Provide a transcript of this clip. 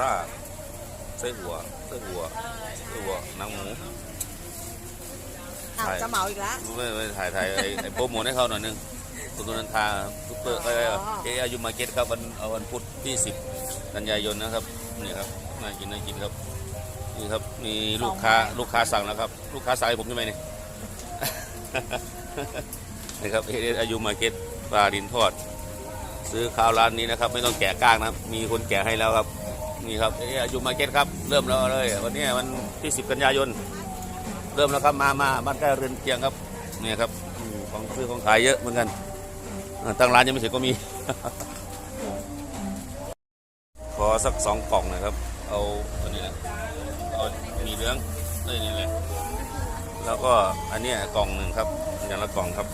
ร่าไส้หัวไส้หัวไส้หัวหนังหมูอ้าวใช่จะเหมาอีกแล้ว ไม่ไม่ถ่ายถ่ายไอ้ไอ้โปรโมทให้เขาหน่อยนึงคุณตุนันทาซุปเปอร์เอ้ยอ๋อ เออายุมาร์เก็ตครับวันเอาวันพุธที่10กันยายนนะครับนี่ครับน่ากินน่ากินครับนี่ครับมีลูกค้าลูกค้าสั่งแล้วครับ ลูกค้าสั่งให้ผมใช่ไหมเนี่ย นี่ครับเออายุมาร์เก็ตปลาดินทอด ซื้อข้าวร้านนี้นะครับ ไม่ต้องแกะก้างนะครับมีคนแกะให้แล้วครับ นี่ครับออายุมาร์เก็ตครับ เริ่มแล้วเลย วันนี้วันที่ 10 กันยายน เริ่มแล้วครับ มามาบ้านใกล้เรือนเคียงครับ นี่ครับ ของซื้อของขายเยอะเหมือนกันอ่าตั้งร้านยังไม่เสร็จก็มี ขอสักสองกล่องนะครับ เอาอันนี้นะเอามีเหลืองเอ้ยนี่แหละ แล้วก็อันนี้กล่องหนึ่งครับอย่างละกล่องครับ